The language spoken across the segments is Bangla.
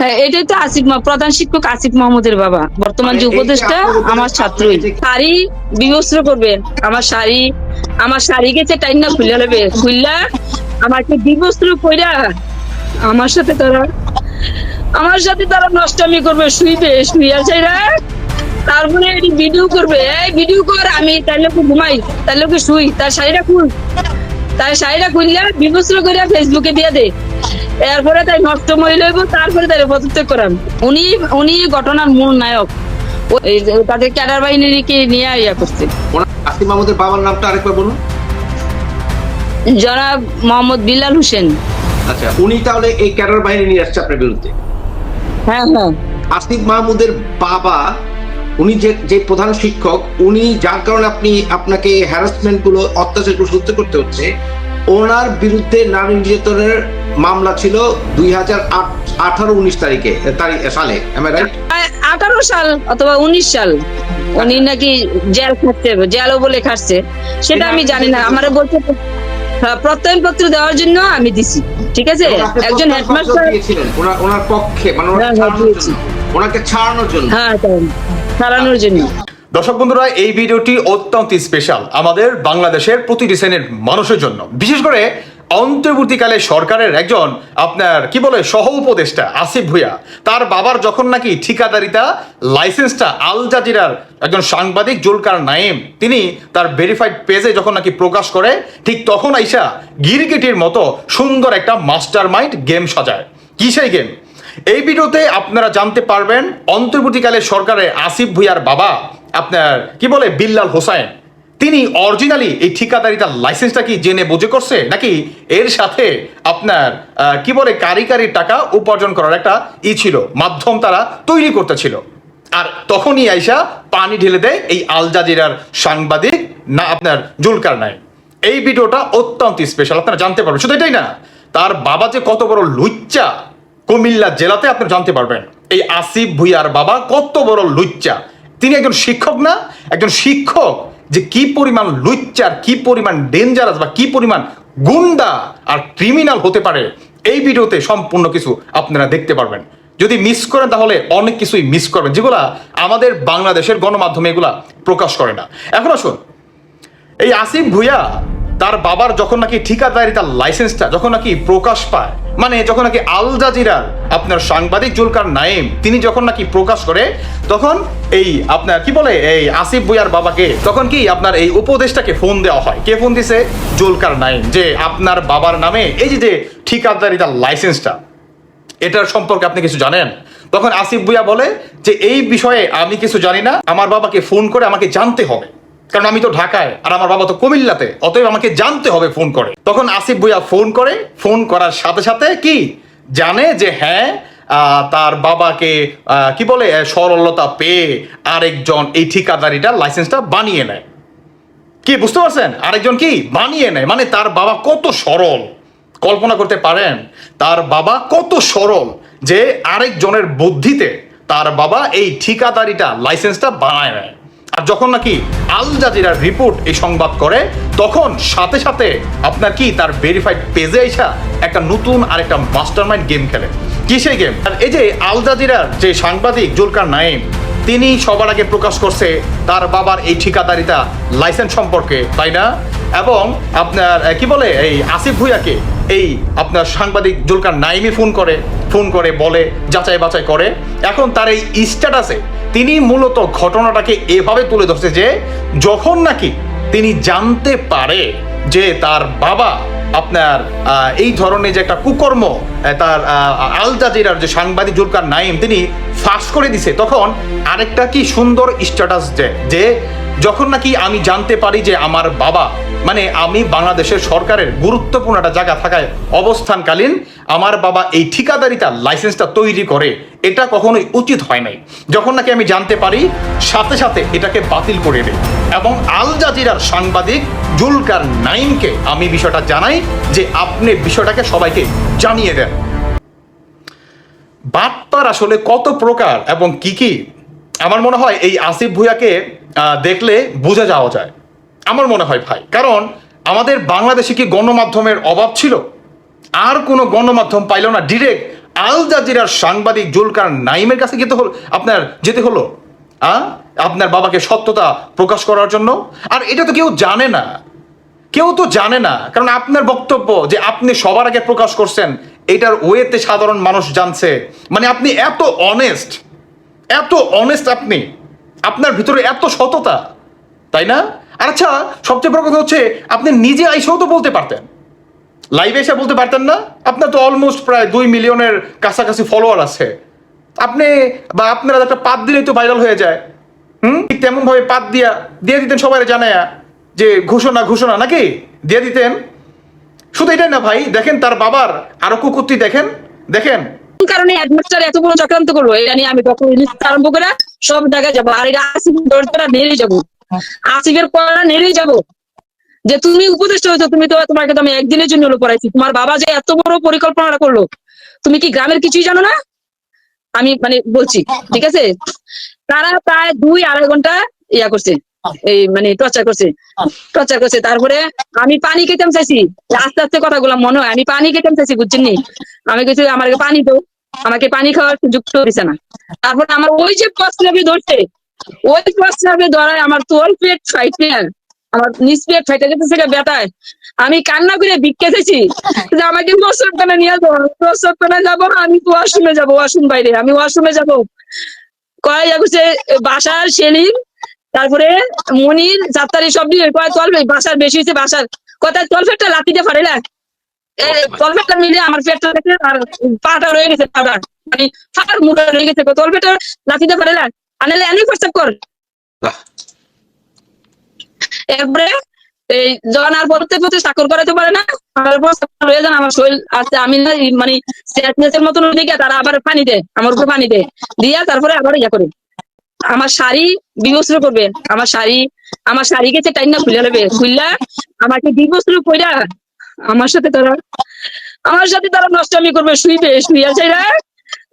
হ্যাঁ এটাই তো আসিফ প্রধান শিক্ষক আসিফ মাহমুদের বাবা। বর্তমান যে উপদেষ্টা আমার ছাত্রই শাড়ি বিবস্ত্র করবে আমার শাড়ি আমার শাড়ি গেছে টাইম না খুলে নেবে খুললা আমাকে বিবস্ত্র কইরা আমার সাথে তারা আমার সাথে তারা নষ্টামি করবে শুইবে শুইয়া যাইরা তারপরে ভিডিও করবে। এই ভিডিও কর আমি তার লোকে ঘুমাই তার লোকে শুই তার শাড়িটা খুল। তার শাড়িটা খুললা বিবস্ত্র করে ফেসবুকে দিয়ে দে। এরপরে তাই নষ্ট মহিলা হইব তারপরে তাই পদত্যাগ করান উনি উনি ঘটনার মূল নায়ক। তাদের ক্যাডার বাহিনীকে নিয়ে ইয়া করছে। আসিফ মাহমুদের বাবার নামটা আরেকবার বলুন। জনাব মোহাম্মদ বিলাল হোসেন। আচ্ছা উনি তাহলে এই ক্যাডার বাহিনী নিয়ে আসছে আপনার বিরুদ্ধে? হ্যাঁ হ্যাঁ। আসিফ মাহমুদের বাবা উনি যে যে প্রধান শিক্ষক উনি যার কারণে আপনি আপনাকে হ্যারাসমেন্টগুলো অত্যাচারগুলো সহ্য করতে হচ্ছে ওনার বিরুদ্ধে নারী নির্যাতনের মামলা ছিল দুই হাজার আঠারো উনিশ তারিখে তারিখ সালে আঠারো সাল অথবা উনিশ সাল। উনি নাকি জেল খাচ্ছে জেলও বলে খাচ্ছে। সেটা আমি জানি না। আমার বলছে হ্যাঁ, প্রত্যয়ন পত্র দেওয়ার জন্য আমি দিছি ঠিক আছে? একজন হেডমাস্টার ওনার পক্ষে মানে ওনাকে হ্যাঁ, হ্যাঁ, ছাড়ানোর জন্য। ওনাকে ছাড়ানোর জন্য। দর্শক বন্ধুরা, এই ভিডিওটি অত্যন্ত স্পেশাল আমাদের বাংলাদেশের প্রতিটি শ্রেণির মানুষের জন্য। বিশেষ করে অন্তর্বর্তীকালে সরকারের একজন আপনার কি বলে, সহ উপদেষ্টা আসিফ ভুইয়া, তার বাবার যখন নাকি ঠিকাদারিতা, লাইসেন্সটা আল জাজিরার একজন সাংবাদিক জুলকার নাইম, তিনি তার ভেরিফাইড পেজে যখন নাকি প্রকাশ করে, ঠিক তখন আইসা গিরগিটির মতো সুন্দর একটা মাস্টার মাইন্ড গেম সাজায়। কি সেই গেম এই ভিডিওতে আপনারা জানতে পারবেন, অন্তর্বর্তীকালে সরকারের আসিফ ভুইয়ার বাবা আপনার কি বলে বিল্লাল হোসাইন? তিনি অরিজিনালি এই ঠিকাদারিতার লাইসেন্সটা কি জেনে বুঝে করছে? নাকি এর সাথে আপনার কি বলে কারি কারি টাকা উপার্জন করার একটা ই ছিল, মাধ্যম তারা তৈরি করতে ছিল আর তখনই আইসা পানি ঢেলে দেয় এই আল জাজিরার সাংবাদিক না আপনার জুলকার নাই এই ভিডিওটা অত্যন্ত স্পেশাল আপনারা জানতে পারবেন। শুধু এটাই না, তার বাবা যে কত বড় লুচ্চা কুমিল্লা জেলাতে আপনি জানতে পারবেন। এই আসিফ ভুইয়ার বাবা কত বড় লুচ্চা। তিনি একজন শিক্ষক না, একজন শিক্ষক যে কি পরিমাণ লুচ্চার, কি পরিমাণ ডেঞ্জারাস বা কি পরিমাণ গুন্ডা আর ক্রিমিনাল হতে পারে, এই ভিডিওতে সম্পূর্ণ কিছু আপনারা দেখতে পারবেন। যদি মিস করেন তাহলে অনেক কিছুই মিস করবেন, যেগুলা আমাদের বাংলাদেশের গণমাধ্যমে এগুলা প্রকাশ করে না। এখন আসুন, এই আসিফ ভুইয়া তার বাবার যখন নাকি ঠিকাদারি, তার লাইসেন্সটা যখন নাকি প্রকাশ পায় মানে যখন নাকি আল জাজিরার আপনার সাংবাদিক জুলকার নাইম তিনি যখন নাকি প্রকাশ করে, তখন এই আপনার কি বলে, এই আসিফ ভুইয়ার বাবাকে, তখন কি আপনার এই উপদেশটাকে ফোন দেওয়া হয়? কে ফোন দিছে? জুলকার নাইম যে আপনার বাবার নামে এই যে যে ঠিকাদারি তার লাইসেন্সটা, এটার সম্পর্কে আপনি কিছু জানেন? তখন আসিফ ভুইয়া বলে যে, এই বিষয়ে আমি কিছু জানি না, আমার বাবাকে ফোন করে আমাকে জানতে হবে। কারণ আমি তো ঢাকায়, আর আমার বাবা তো কুমিল্লাতে, অতএব আমাকে জানতে হবে ফোন করে। তখন আসিফ ভুইয়া ফোন করে, ফোন করার সাথে সাথে কি? জানে যে হ্যাঁ তার বাবাকে কি বলে সরলতা পেয়ে আরেকজন এই ঠিকাদারিটা লাইসেন্সটা বানিয়ে নেয়। কি, বুঝতে পারছেন? আরেকজন কি? বানিয়ে নেয়। মানে তার বাবা কত সরল। কল্পনা করতে পারেন, তার বাবা কত সরল যে আরেকজনের বুদ্ধিতে তার বাবা এই ঠিকাদারিটা লাইসেন্সটা বানায় নেয়। আর যখন নাকি আল জাজিরার রিপোর্ট এই সংবাদ করে, তখন সাথে সাথে আপনার কি তার ভেরিফাইড পেজে এসা একটা নতুন আরেকটা মাস্টার মাইন্ড গেম খেলে। কি সেই গেম আর এই যে আল জাজিরার যে সাংবাদিক জুলকার নাইম তিনি সবার আগে প্রকাশ করছে তার বাবার এই ঠিকাদারিতা লাইসেন্স সম্পর্কে, তাই না? এবং আপনার কি বলে এই আসিফ ভুইয়াকে এই আপনার সাংবাদিক জুলকার নাইমি ফোন করে ফোন করে বলে যাচাই বাছাই করে। এখন তার এই স্ট্যাটাসে তিনি মূলত ঘটনাটাকে এভাবে তুলে ধরছে যে যখন নাকি তিনি জানতে পারে যে তার বাবা আপনার এই ধরনের যে একটা কুকর্ম তার আল জাজিরার যে সাংবাদিক জুলকার নাইম তিনি ফাঁস করে দিছে, তখন আরেকটা কি সুন্দর স্ট্যাটাস দেয় যে যখন নাকি আমি জানতে পারি যে আমার বাবা মানে আমি বাংলাদেশের সরকারের গুরুত্বপূর্ণ একটা জায়গা থাকায় অবস্থানকালীন, আমার বাবা এই ঠিকাদারিতা লাইসেন্সটা তৈরি করে, এটা কখনোই উচিত হয় নাই। যখন নাকি আমি জানতে পারি, সাথে সাথে এটাকে বাতিল করে দেয়। এবং আল জাজিরার সাংবাদিক জুলকার নাইমকে আমি বিষয়টা জানাই যে আপনি বিষয়টাকে সবাইকে জানিয়ে দেন। বাটপার আসলে কত প্রকার এবং কি কি আমার মনে হয় এই আসিফ ভুইয়াকে দেখলে বোঝা যাওয়া যায়। আমার মনে হয় ভাই। কারণ আমাদের বাংলাদেশে কি গণমাধ্যমের অভাব ছিল? আর কোনো গণমাধ্যম পাইল না। ডিরেক্ট আল জাজিরার সাংবাদিক জুলকার নাইমের কাছে যেতে হলো আপনার যেতে হলো। আপনার বাবাকে সত্যতা প্রকাশ করার জন্য। আর এটা তো কেউ জানে না। কেউ তো জানে না। কারণ আপনার বক্তব্য যে আপনি সবার আগে প্রকাশ করছেন, এটার ওয়েতে সাধারণ মানুষ জানছে। মানে আপনি এত অনেস্ট এত অনেস্ট আপনি। আপনার ভিতরে এত সততা, তাই না? আচ্ছা সবচেয়ে বড় কথা হচ্ছে, আপনি নিজে আইসেও তো বলতে পারতেন। লাইভে এসে বলতে পারতেন না। আপনার তো অলমোস্ট প্রায় দুই মিলিয়নের কাছাকাছি ফলোয়ার আছে। আপনি বা আপনারা একটা পাত দিলেই তো ভাইরাল হয়ে যায়। হুম? ঠিক তেমন ভাবে পাত দিয়া, দিয়ে দিতেন সবাই জানায়া যে ঘোষণা ঘোষণা, নাকি? দিয়ে দিতেন। শুধু এটাই না ভাই, দেখেন তার বাবার আরও কুকুরটি দেখেন। দেখেন কারণে হেডমাস্টার এত বড় চক্রান্ত করব? এটা নিয়ে আমি ডক্টর আরম্ভ করে সব জায়গায় যাব। আর এটা আসিফ দরজাটা নেড়ে যাব। আসিফের কড়া নেড়ে যাব। যে তুমি উপদেষ্টা হয়েছো, তুমি তো তোমাকে তো আমি একদিনের জন্য হলো পড়াইছি। তোমার বাবা যে এত বড় পরিকল্পনাটা করল, তুমি কি গ্রামের কিছুই জানো না? আমি মানে বলছি, ঠিক আছে? তারা প্রায় দুই আড়াই ঘণ্টা ইয়া করছে। এই মানে টর্চার করছে। টর্চার করছে। তারপরে আমি পানি খেতাম চাইছি। আস্তে আস্তে কথাগুলো মনে হয়। আমি পানি খেতাম চাইছি, বুঝছেন নি? আমি কিছু আমার পানি তো আমাকে পানি খাওয়ার সুযোগ দিছে না। তারপর আমার ওই যে প্রস্রাবে ধরছে, ওই প্রস্রাবে ধরায় আমার তোল পেট ফাইটে। আমার নিচ পেট ফাইটে সেটা বেটায় আমি কান্না করে ভিক্ষে চাইছি যে আমাকে প্রস্রাবখানে নিয়ে যাব প্রস্রাবখানে যাব আমি ওয়াশরুমে যাব, ওয়াশরুম বাইরে। আমি ওয়াশরুমে যাব। কয় বাসার সেলিম তারপরে মনির যাত্রারি সব দিয়ে কয় তল বাসার বেশি হয়েছে বাসার কোথায় তল ফেটটা লাতিতে পারে না। তল ফেটটা মিলে আমার পেটটা দেখে আর পাটা রয়ে গেছে পাটা। মানে ফাটার মুখে রয়ে গেছে তল ফেটটা লাতিতে পারে না। আনালে এনে প্রস্তাব কর। এরপরে এই যখন আর পড়তে পড়তে চাকর করাতে পারে না। আমার রয়ে যান আমার শরীর আছে আমি না মানে মতন দিকে তারা আবার পানি দেয় আমার উপর পানি দেয়। দিয়া তারপরে আবার ইয়া করে। আমার শাড়ি বিবস্ত্র করবে আমার শাড়ি আমার শাড়ি গেছে টাইম না খুলে নেবে, খুললা আমাকে বিবস্ত্র কইরা আমার সাথে তারা, আমার সাথে তারা নষ্টামি করবে, শুইবে, শুইয়া চাইরা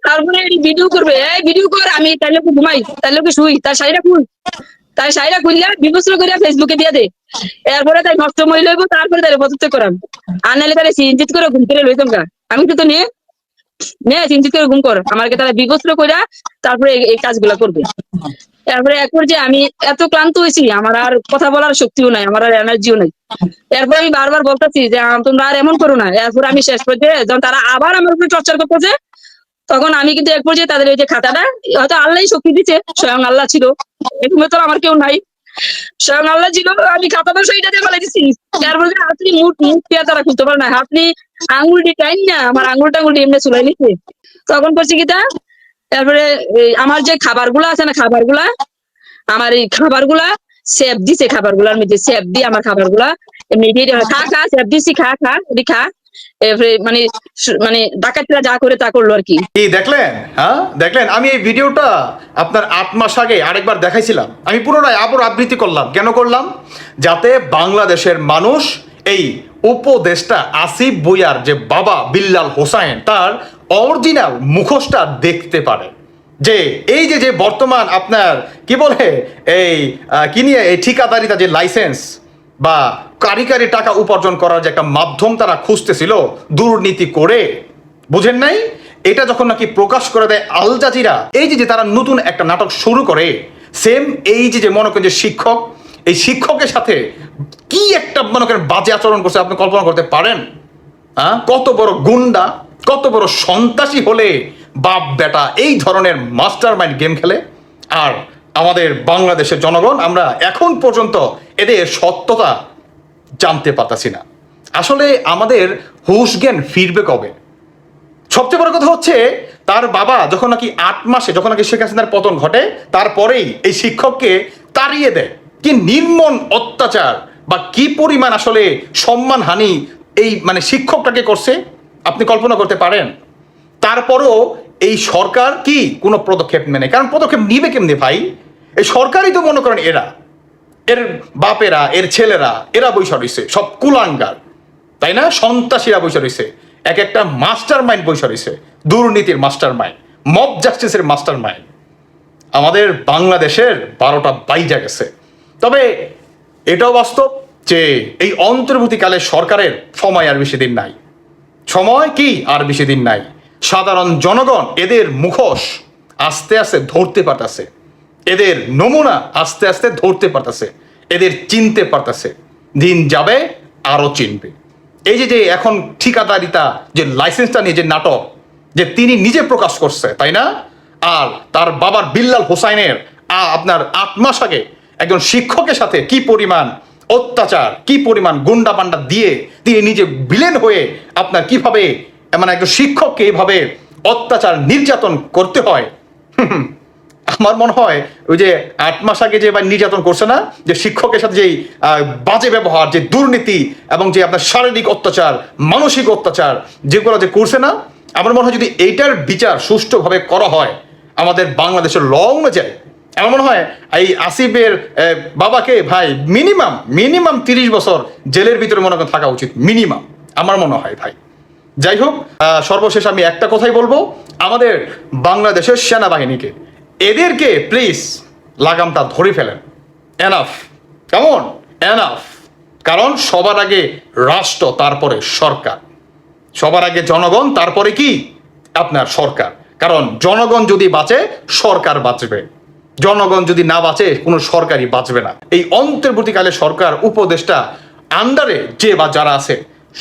তারপরে ভিডিও করবে। এই ভিডিও কর, আমি তাই লোকে ঘুমাই তাই লোকে শুই, তার শাড়িটা খুল। তাই শাড়িটা খুললা বিবস্ত্র করিয়া ফেসবুকে দিয়ে দে। এরপরে তাই নষ্ট মই লইব, তারপরে তাই পদত্যাগ করাম। নাহলে তারা চিন্তিত করে ঘুম করে লইতাম গা। আমি তো নিয়ে নে চিন্তিত ঘুম কর। আমাকে তারা বিবস্ত্র কইরা তারপরে এই- কাজগুলা করবে। তারপরে এক পর্যায়ে আমি এত ক্লান্ত হয়েছি, আমার আর কথা বলার শক্তিও নাই, আমার আর এনার্জিও নাই। এরপর আমি বারবার বলতেছি যে তোমরা আর এমন করো না। এরপর আমি শেষ পর্যায়ে যখন তারা আবার আমার উপরে টর্চার করতেছে, তখন আমি কিন্তু এক পর্যায়ে তাদের ওই যে খাতাটা, হয়তো আল্লাহ শক্তি দিচ্ছে স্বয়ং আল্লাহ ছিল। এখানে তো আমার কেউ নাই। স্বয়ং আল্লাহ ছিল, আমি খাতাটা সেইটা দিয়ে ফেলে দিচ্ছি তারপরে আপনি মুখ মুখ পেয়ে তারা খুলতে পারে না। আপনি আঙুলটি টাইন না আমার আঙুল টাঙুলটি এমনি চুলাই নিচ্ছে তখন করছি কি তা? তারপরে আমার যে খাবারগুলা আছে না খাবারগুলা আমার এই খাবারগুলা সেব দিছে খাবারগুলার মধ্যে সেব দিয়ে আমার দিয়ে দেওয়া, খা খা সেব দিছি খা খা এটি খা। মানে মানে ডাকাতরা যা করে তা করল আর কি। দেখলেন? হ্যাঁ দেখলেন? আমি এই ভিডিওটা আপনার আরেকবার দেখাইছিলাম। আমি পুনরায় আবার আবৃত্তি করলাম। কেন করলাম? যাতে বাংলাদেশের মানুষ এই উপদেশটা আসিফ বুয়ার যে বাবা বিল্লাল হোসাইন, তার অরিজিনাল মুখোশটা দেখতে পারে। যে এই যে যে বর্তমান আপনার, কি বলে, এই কি নিয়ে, এই ঠিকাদারিতা যে লাইসেন্স বা কারিকারি টাকা উপার্জন করার যে একটা মাধ্যম তারা খুঁজতেছিল, দুর্নীতি করে। বুঝেন নাই? এটা যখন নাকি প্রকাশ করে দেয় আল জাজিরা, এই যে যে তারা নতুন একটা নাটক শুরু করে সেম এই যে যে মনে করেন যে শিক্ষক, এই শিক্ষকের সাথে কি একটা মনে করেন বাজে আচরণ করছে আপনি কল্পনা করতে পারেন? হ্যাঁ? কত বড় গুন্ডা, কত বড় সন্ত্রাসী হলে বাপ বেটা এই ধরনের মাস্টার মাইন্ড গেম খেলে? আর আমাদের বাংলাদেশের জনগণ, আমরা এখন পর্যন্ত এদের সত্যতা জানতে পারতাছি না। আসলে আমাদের হুশ জ্ঞান ফিরবে কবে? সবচেয়ে বড় কথা হচ্ছে, তার বাবা যখন নাকি আট মাসে, যখন নাকি শেখ হাসিনার পতন ঘটে, তারপরেই এই শিক্ষককে তাড়িয়ে দেয়। কি নির্মম অত্যাচার বা কি পরিমাণ আসলে সম্মানহানি এই মানে শিক্ষকটাকে করছে? আপনি কল্পনা করতে পারেন। তারপরও এই সরকার কি কোনো পদক্ষেপ নেয় কারণ পদক্ষেপ নিবে কেমনি ভাই? এই সরকারই তো মনে করেন এরা। এর বাপেরা, এর ছেলেরা, এরা বৈশা রয়েছে সব কুলাঙ্গার। তাই না? সন্ত্রাসীরা বৈশা রয়েছে এক একটা মাস্টার মাইন্ড বৈশা রয়েছে দুর্নীতির মাস্টার মাইন্ড মব জাস্টিসের মাস্টার মাইন্ড আমাদের বাংলাদেশের বারোটা বাইজা গেছে। তবে এটাও বাস্তব যে এই অন্তর্বর্তীকালে সরকারের সময় আর বেশি দিন নাই। সময় কি আর বেশি দিন নাই? সাধারণ জনগণ এদের মুখোশ আস্তে আস্তে ধরতে পারতেছে। এদের নমুনা আস্তে আস্তে ধরতে পারতেছে। এদের চিনতে পারতেছে। দিন যাবে আরও চিনবে। এই যে যে এখন ঠিকাদারিতা, যে লাইসেন্সটা নিয়ে যে নাটক, যে তিনি নিজে প্রকাশ করছে, তাই না? আর তার বাবার বিল্লাল হোসাইনের আপনার আট মাস আগে একজন শিক্ষকের সাথে কি পরিমাণ অত্যাচার, কি পরিমাণ গুন্ডা পান্ডা দিয়ে তিনি নিজে বিলেন হয়ে আপনার কীভাবে মানে একজন শিক্ষককে এইভাবে অত্যাচার, নির্যাতন করতে হয়? আমার মনে হয় ওই যে আট মাস আগে যে নির্যাতন করছে না, যে শিক্ষকের সাথে যেই বাজে ব্যবহার, যে দুর্নীতি এবং যে আপনার শারীরিক অত্যাচার, মানসিক অত্যাচার যেগুলো যে করছে না, আমার মনে হয় যদি এইটার বিচার সুষ্ঠুভাবে করা হয়, আমাদের বাংলাদেশের ল অনুযায়ী আমার মনে হয় এই আসিফের বাবাকে ভাই মিনিমাম মিনিমাম তিরিশ বছর জেলের ভিতরে মনে করেন থাকা উচিত মিনিমাম আমার মনে হয় ভাই। যাই হোক সর্বশেষ আমি একটা কথাই বলব, আমাদের বাংলাদেশের সেনাবাহিনীকে, এদেরকে প্লিজ লাগামটা ধরে ফেলেন। এনাফ কেমন? এনাফ কারণ সবার আগে রাষ্ট্র, তারপরে সরকার। সবার আগে জনগণ, তারপরে কি? আপনার সরকার। কারণ জনগণ যদি বাঁচে, সরকার বাঁচবে। জনগণ যদি না বাঁচে, কোনো সরকারই বাঁচবে না। এই অন্তর্বর্তীকালে সরকার, উপদেষ্টা আন্ডারে যে বা যারা আছে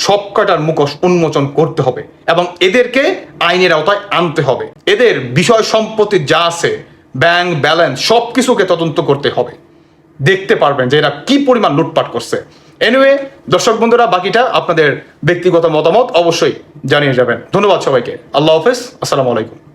সব কটার মুখোশ উন্মোচন করতে হবে এবং এদেরকে আইনের আওতায় আনতে হবে। এদের বিষয় সম্পত্তি যা আছে ব্যাংক ব্যালেন্স সব কিছুকে তদন্ত করতে হবে। দেখতে পারবেন যে এরা কি পরিমাণ লুটপাট করছে। এনিওয়ে দর্শক বন্ধুরা, বাকিটা আপনাদের ব্যক্তিগত মতামত অবশ্যই জানিয়ে যাবেন। ধন্যবাদ সবাইকে। আল্লাহ হাফেজ। আসসালামু আলাইকুম।